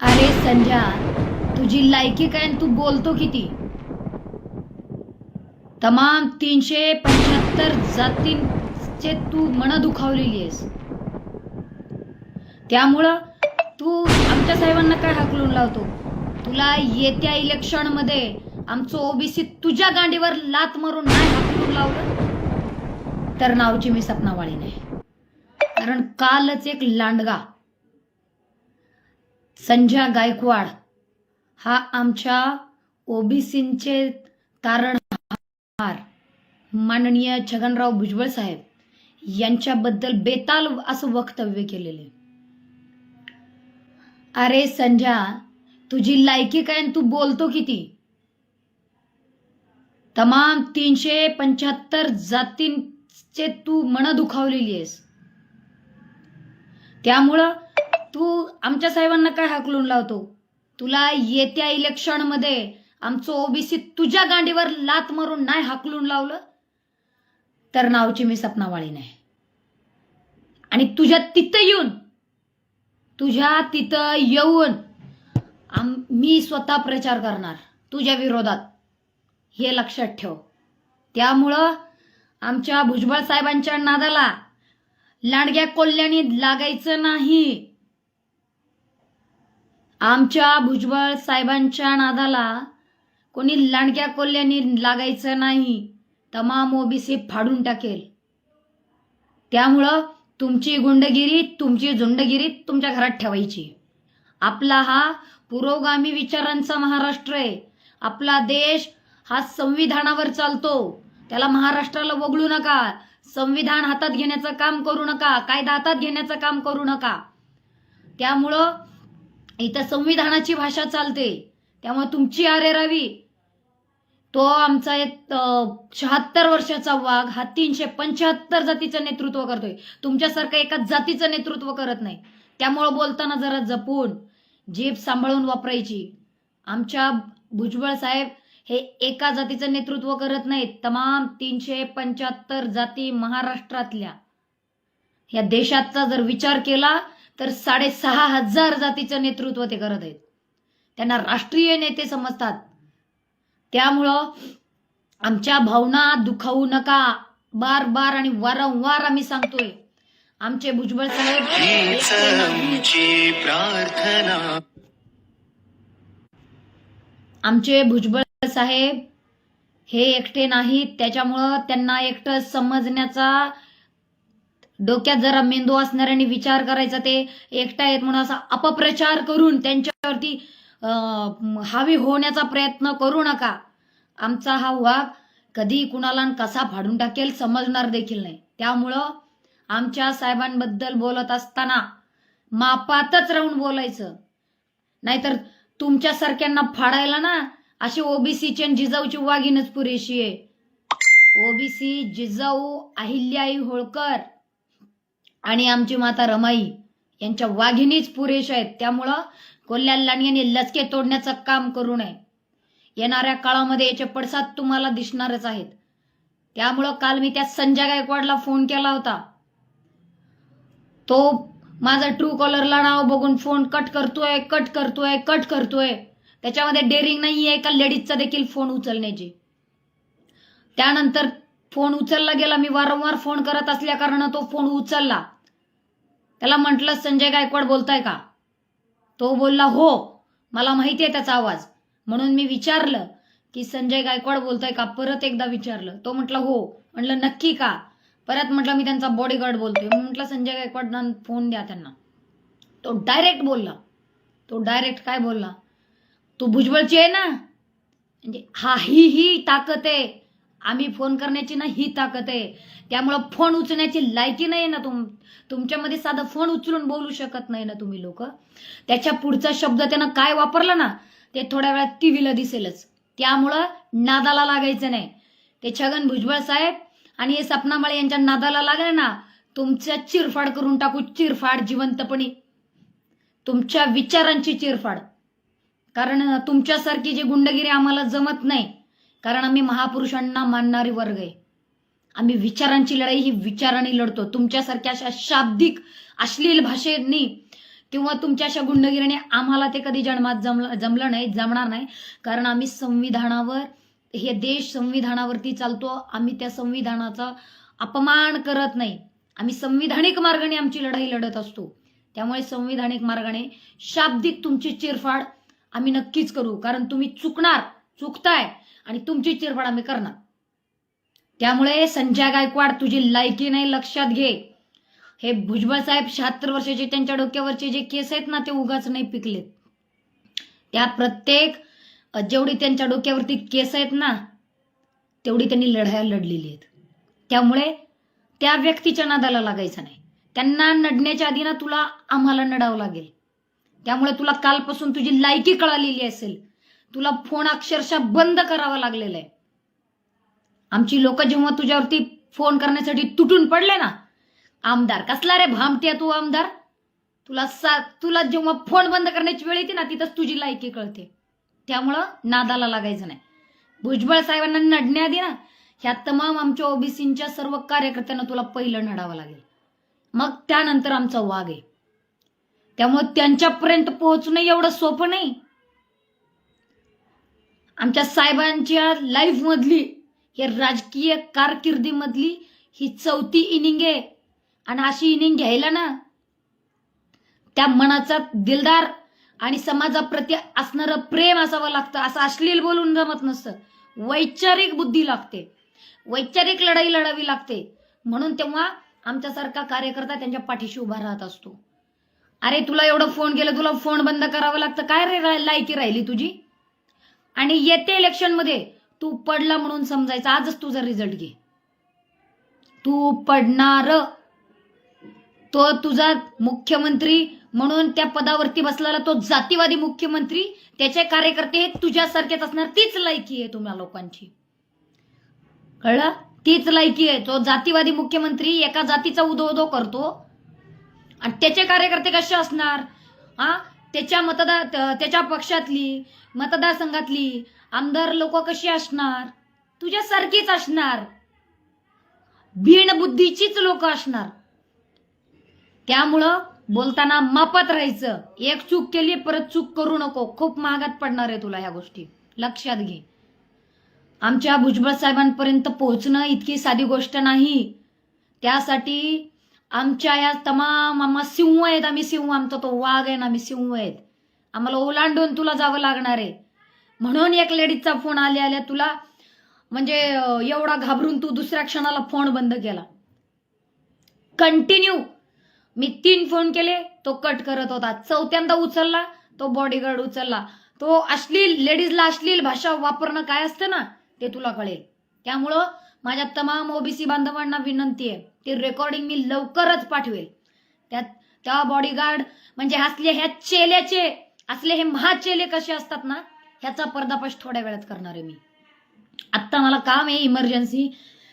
अरे संजा तुझी लायकी काय तू बोलतो किती? तमाम तीनशे पंच्याहत्तर जातींचे तू मन दुखावलेली आहेस. त्यामुळं तू आमच्या साहेबांना काय हाकलून लावतो? तुला येत्या इलेक्शनमध्ये आमचं ओबीसी तुझ्या गांडीवर लात मारून नाही हाकलून लावलं? तर नावची मी सपनावाळी नाही. कारण कालच एक लांडगा संजय गायकवाड हा आमच्या ओबीसींचे तारणहार माननीय छगनराव भुजबळ साहेब यांच्याबद्दल बेताल असं वक्तव्य केलेले. अरे संजा तुझी लायकी काय तू बोलतो किती? तमाम तीनशे पंच्याहत्तर जातींचे तू मन दुखावलेली आहेस. त्यामुळं तू आमच्या साहेबांना काय हाकलून लावतो? तुला येत्या इलेक्शनमध्ये आमचं ओबीसी तुझ्या गांडीवर लात मारून नाही हाकलून लावलं? तर नावची मी सपनावाळी नाही. आणि तुझ्या तिथं येऊन तुझ्या तिथं येऊन आम मी स्वतः प्रचार करणार तुझ्या विरोधात. हे लक्षात ठेव. त्यामुळं आमच्या भुजबळ साहेबांच्या नादाला लांडग्या कोल्ल्याने लागायचं नाही. आमच्या भुजबळ साहेबांच्या नादाला कोणी लांडक्या कोल्ल्यानी लागायचं नाही. तमाम ओबीसी फाडून टाकेल. त्यामुळं तुमची गुंडगिरी तुमची झुंडगिरी तुमच्या घरात ठेवायची. आपला हा पुरोगामी विचारांचा महाराष्ट्र आहे. आपला देश हा संविधानावर चालतो. त्याला महाराष्ट्राला वगळू नका. संविधान हातात घेण्याचं काम करू नका. कायदा हातात घेण्याचं काम करू नका. त्यामुळं इथं संविधानाची भाषा चालते. त्यामुळे तुमची आरेरावी तो आमचा एक शहात्तर वर्षाचा वाघ हा तीनशे पंच्याहत्तर जातीचं नेतृत्व करतोय. तुमच्यासारखं एका जातीचं नेतृत्व करत नाही. त्यामुळं बोलताना जरा जपून जीभ सांभाळून वापरायची. आमच्या भुजबळ साहेब हे एका जातीचं नेतृत्व करत नाहीत. तमाम तीनशे पंच्याहत्तर जाती महाराष्ट्रातल्या. या देशाचा जर विचार केला तर साडेसहा हजार जातीचं नेतृत्व ते करत आहेत. त्यांना राष्ट्रीय नेते समजतात. त्यामुळं आमच्या भावना दुखावू नका. बार बार आणि वारंवार आम्ही सांगतोय. आमचे भुजबळ साहेब आमचे भुजबळ साहेब हे एकटे नाहीत. त्याच्यामुळं त्यांना एकटं समजण्याचा डोक्यात जरा मेंदू असणाऱ्यांनी विचार करायचा ते एकटा आहेत म्हणून असा अपप्रचार करून त्यांच्यावरती हावी होण्याचा प्रयत्न करू नका. आमचा हा वाघ कधी कुणाला कसा फाडून टाकेल समजणार देखील नाही. त्यामुळं आमच्या साहेबांबद्दल बोलत असताना मापातच राहून बोलायचं. नाहीतर तुमच्यासारख्यांना फाडायला ना अशी ओबीसीची आणि जिजाऊची वाघीनच पुरेशी आहे. ओबीसी जिजाऊ अहिल्याई होळकर. आणि आमची माता रमाई यांच्या वाघिणीच पुरेशा आहेत. त्यामुळं कोल्ह्या यांनी लचके तोडण्याचं काम करू नये. येणाऱ्या काळामध्ये याचे पडसाद तुम्हाला दिसणारच आहेत. त्यामुळं काल मी त्या संजय गायकवाडला फोन केला होता. तो माझा ट्रू कॉलरला नाव बघून फोन कट करतोय कट करतोय कट करतोय. त्याच्यामध्ये डेअरिंग आहे का लेडीजचा देखील फोन उचलण्याची? त्यानंतर फोन उचलला गेला. मी वारंवार फोन करत असल्या कारण तो फोन उचलला. त्याला म्हटलं संजय गायकवाड बोलताय का? तो बोलला हो मला माहिती आहे त्याचा आवाज. म्हणून मी विचारलं की संजय गायकवाड बोलताय का? परत एकदा विचारलं. तो म्हटला हो. म्हटलं नक्की का? परत म्हटलं मी त्यांचा बॉडीगार्ड बोलतोय. म्हटलं संजय गायकवाड फोन द्या त्यांना. तो डायरेक्ट बोलला. तो डायरेक्ट काय बोलला? तू भुजबळची आहे ना? म्हणजे हा ही ही ताकद आहे. आम्ही फोन करण्याची ना ही ताकद आहे. त्यामुळं फोन उचलण्याची लायकी नाही ना तुम तुमच्यामध्ये साधं फोन उचलून बोलू शकत नाही ना तुम्ही लोक. त्याच्या पुढचा शब्द त्यानं काय वापरला ना ते थोड्या वेळात टीव्हीला दिसेलच. त्यामुळं नादाला लागायचं नाही. ते छगन भुजबळ साहेब आणि हे सपनामाळे यांच्या नादाला लागलं ना तुमच्या चिरफाड करून टाकू चिरफाड जिवंतपणी. तुमच्या विचारांची चिरफाड. कारण तुमच्यासारखी जी गुंडगिरी आम्हाला जमत नाही कारण आम्ही महापुरुषांना मानणारे वर्ग आहे. आम्ही विचारांची लढाई ही विचाराने लढतो. तुमच्यासारख्या अशा शाब्दिक अश्लील भाषेनी किंवा तुमच्या अशा गुंडगिरीने आम्हाला ते कधी जन्मात जमलं जमलं नाही जमणार नाही. कारण आम्ही संविधानावर हे देश संविधानावरती चालतो. आम्ही त्या संविधानाचा अपमान करत नाही. आम्ही संविधानिक मार्गाने आमची लढाई लढत असतो. त्यामुळे संविधानिक मार्गाने शाब्दिक तुमची चिरफाड आम्ही नक्कीच करू. कारण तुम्ही चुकणार चुकताय. आणि तुमची चिरफाड आम्ही करणार. त्यामुळे संजय गायकवाड तुझी लायकी नाही लक्षात घे. हे भुजबळ साहेब शहात्तर वर्षाचे त्यांच्या डोक्यावरचे जे केस आहेत ना ते उगाच नाही पिकलेत. त्या प्रत्येक जेवढी त्यांच्या डोक्यावरती केस आहेत ना तेवढी त्यांनी लढाया लढलेली आहेत. त्यामुळे त्या व्यक्तीच्या नादाला लागायचं नाही. त्यांना नडण्याच्या आधी ना तुला आम्हाला नडावं लागेल. त्यामुळे तुला कालपासून तुझी लायकी कळालेली असेल. तुला फोन अक्षरशः बंद करावा लागलेला आहे. आमची लोक जेव्हा तुझ्यावरती फोन करण्यासाठी तुटून पडले ना आमदार कसला रे भामट्या तू आमदार? तुला सा तुला जेव्हा फोन बंद करण्याची वेळ येते ना तिथंच तुझी लायकी कळते. त्यामुळं नादाला लागायचं नाही. भुजबळ साहेबांना नडण्याआधी ना. ह्या तमाम आमच्या ओबीसीच्या सर्व कार्यकर्त्यांना तुला पहिलं नडावं लागेल. मग त्यानंतर आमचा वाघ आहे. त्यामुळे त्यांच्यापर्यंत पोहोचणं एवढं सोपं नाही. आमच्या साहेबांच्या लाईफ मधली हे राजकीय कारकिर्दीमधली ही चौथी इनिंग आहे. आणि अशी इनिंग घ्यायला ना त्या मनाचा दिलदार आणि समाजाप्रती असणारं प्रेम असावं लागतं. असं अश्लील बोलून जमत नसतं. वैचारिक बुद्धी लागते. वैचारिक लढाई लढावी लागते. म्हणून तेव्हा आमच्यासारखा कार्यकर्ता त्यांच्या पाठीशी उभा राहत असतो. अरे तुला एवढं फोन केलं तुला फोन बंद करावं लागतं. काय रे लायकी राहिली तुझी? आणि येते इलेक्शनमध्ये तू पडला म्हणून समजायचं. आजच तुझा रिझल्ट घे. तू पडणार. तो तुझा मुख्यमंत्री म्हणून त्या पदावरती बसलेला तो जातीवादी मुख्यमंत्री त्याचे कार्यकर्ते हे तुझ्यासारखेच असणार. तीच लायकी आहे तुम्हाला लोकांची. कळलं? तीच लायकी आहे. तो जातीवादी मुख्यमंत्री एका जातीचा उदो उदो करतो. आणि त्याचे कार्यकर्ते कसे असणार? हा? त्याच्या मतदार त्याच्या पक्षातली मतदारसंघातली आमदार लोक कशी असणार? तुझ्यासारखीच असणार. भीण बुद्धीचीच लोक असणार. त्यामुळं बोलताना मापत राहायचं. एक चूक केली परत चूक करू नको. खूप महागात पडणार आहे तुला ह्या गोष्टी. लक्षात घे. आमच्या भुजबळ साहेबांपर्यंत पोहोचणं इतकी साधी गोष्ट नाही. त्यासाठी आमच्या या तमाम आम्हा सिंह आहेत आम्ही सिंह आमचा तो वाघ आहे ना आम्ही सिंह आहेत. आम्हाला ओलांडून तुला जावं लागणार आहे. म्हणून एक लेडीजचा फोन आले आल्या तुला म्हणजे एवढा घाबरून तू दुसऱ्या क्षणाला फोन बंद केला. कंटिन्यू मी तीन फोन केले तो कट करत होता. चौथ्यांदा उचलला तो बॉडीगार्ड उचलला. तो अश्लील लेडीजला अश्लील भाषा वापरणं काय असतं ना ते तुला कळेल. त्यामुळं माझ्या तमाम ओबीसी बांधवांना विनंती आहे ती रेकॉर्डिंग मी लवकरच पाठवेल. त्यात त्या बॉडीगार्ड म्हणजे असले ह्या चेल्याचे असले हे महाचेले कसे असतात ना ह्याचा पर्दापाश थोड्या वेळात करणार आहे मी. आत्ता मला काम आहे इमर्जन्सी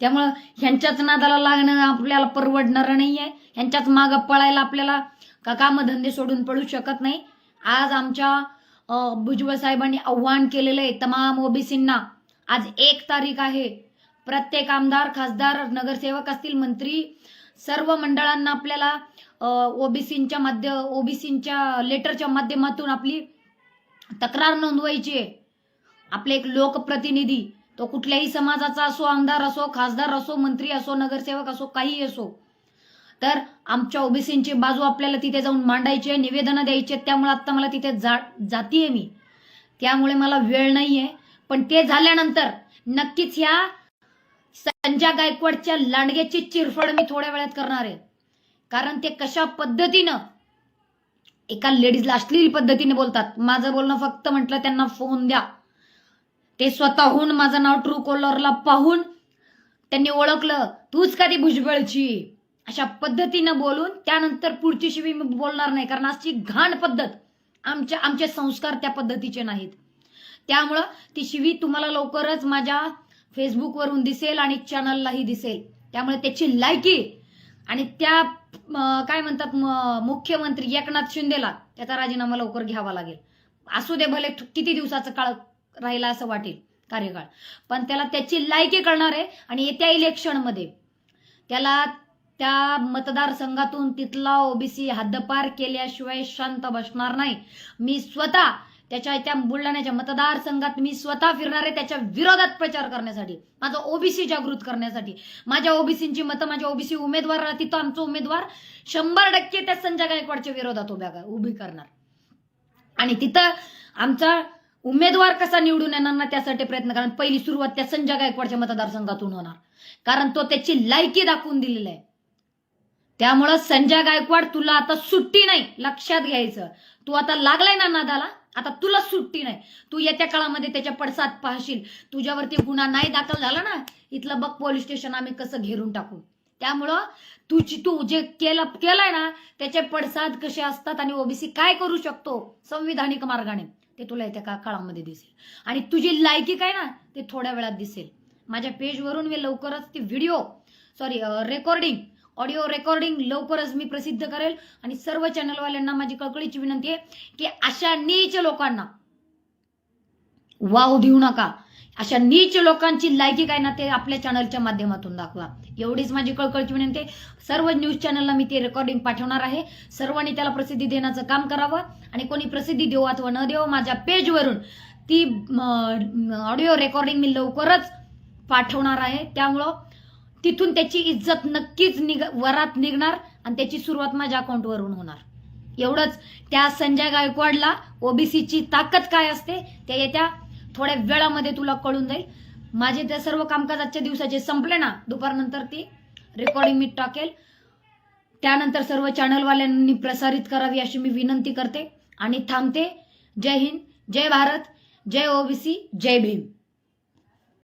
त्यामुळं ह्यांच्याच नादाला लागणं आपल्याला परवडणारं नाही आहे ह्यांच्याच मागं पळायला आपल्याला का कामधंदे सोडून पडू शकत नाही. आज आमच्या भुजबळ साहेबांनी आव्हान केलेलं आहे तमाम ओबीसींना आज एक तारीख आहे. प्रत्येक आमदार खासदार नगरसेवक असतील मंत्री सर्व मंडळांना आपल्याला ओबीसीच्या माध्य ओबीसीच्या लेटरच्या माध्यमातून आपली तक्रार नोंदवायची आहे. आपले एक लोकप्रतिनिधी तो कुठल्याही समाजाचा असो आमदार असो खासदार असो मंत्री असो नगरसेवक असो काही असो तर आमच्या ओबीसींची बाजू आपल्याला तिथे जाऊन मांडायची आहे निवेदनं द्यायची आहेत त्यामुळे आता मला तिथे जा जातीये मी. त्यामुळे मला वेळ नाहीये. पण ते झाल्यानंतर नक्कीच ह्या संजय गायकवाडच्या लांडग्याची चिरफड मी थोड्या वेळात करणार आहे. कारण ते कशा पद्धतीनं एका लेडीजला अश्लील पद्धतीने बोलतात. माझं बोलणं फक्त म्हटलं त्यांना फोन द्या. ते स्वतःहून माझं नाव ट्रू कॉलरला पाहून त्यांनी ओळखलं तूच का ती भुजबळची? अशा पद्धतीनं बोलून त्यानंतर पुढची शिवी मी बोलणार नाही कारण आजची घाण पद्धत आमच्या आमचे संस्कार त्या पद्धतीचे नाहीत. त्यामुळं ती शिवी तुम्हाला लवकरच माझ्या फेसबुकवरून दिसेल आणि चॅनललाही दिसेल. त्यामुळे त्याची लायकी आणि त्या काय म्हणतात म- मुख्यमंत्री एकनाथ शिंदेला त्याचा राजीनामा लवकर घ्यावा लागेल. असू दे भले किती दिवसाचा काळ राहिला असं वाटेल कार्यकाळ. पण त्याला त्याची लायकी कळणार आहे आणि येत्या इलेक्शनमध्ये त्याला त्या मतदारसंघातून तिथला ओबीसी हद्दपार केल्याशिवाय शांत बसणार नाही. मी स्वतः त्याच्या त्या बुलढाण्याच्या मतदारसंघात मी स्वतः फिरणार आहे त्याच्या विरोधात प्रचार करण्यासाठी माझा ओबीसी जागृत करण्यासाठी. माझ्या ओबीसींची मतं माझ्या ओबीसी उमेदवार तिथं आमचा उमेदवार. शंभर टक्के त्या संजय गायकवाडच्या विरोधात उभ्या उभी करणार. आणि तिथं आमचा उमेदवार कसा निवडून येणार ना त्यासाठी प्रयत्न कारण पहिली सुरुवात त्या संजय गायकवाडच्या मतदारसंघातून होणार. कारण तो त्याची लायकी दाखवून दिलेला आहे. त्यामुळं संजय गायकवाड तुला आता सुट्टी नाही लक्षात घ्यायचं. तू आता लागलाय ना नादाला? आता तुला सुट्टी नाही. तू येत्या काळामध्ये त्याच्या पडसाद पाहशील. तुझ्यावरती गुन्हा नाही दाखल झाला ना इथलं बघ पोलीस स्टेशन आम्ही कसं घेरून टाकू. त्यामुळं तुझी तू जे केलं केलंय ना त्याचे पडसाद कसे असतात आणि ओबीसी काय करू शकतो संविधानिक मार्गाने ते तुला येत्या का काळामध्ये दिसेल. आणि तुझी लायकी काय ना ते थोड्या वेळात दिसेल. माझ्या पेजवरून मी लवकरच ती video sorry recording audio recording लवकरच मी प्रसिद्ध करेल. आणि सर्व चॅनलवाल्यांना माझी कळकळीची विनंती आहे की अशा नीच लोकांना वाव देऊ नका. अशा नीच लोकांची लायकी काय ना ते आपल्या चॅनलच्या माध्यमातून दाखवा. एवढीच माझी कळकळीची विनंती आहे. सर्व न्यूज चॅनलला मी ते रेकॉर्डिंग पाठवणार आहे. सर्वांनी त्याला प्रसिद्धी देण्याचं काम करावं. आणि कोणी प्रसिद्धी देऊ अथवा न देऊ माझ्या पेजवरून ती ऑडिओ रेकॉर्डिंग मी लवकरच पाठवणार आहे. त्यामुळं तिथून त्याची इज्जत नक्कीच निघ वरात निघणार आणि त्याची सुरुवात माझ्या अकाउंटवरून होणार. एवढंच. त्या संजय गायकवाडला ओबीसीची ताकद काय असते त्या येत्या थोड्या वेळामध्ये तुला कळून जाईल. माझे त्या सर्व कामकाज आजच्या दिवसाचे संपले ना दुपारनंतर ती रेकॉर्डिंग मी टाकेल. त्यानंतर सर्व चॅनलवाल्यांनी प्रसारित करावी अशी मी विनंती करते. आणि थांबते. जय हिंद जय भारत जय ओबीसी जय भीम.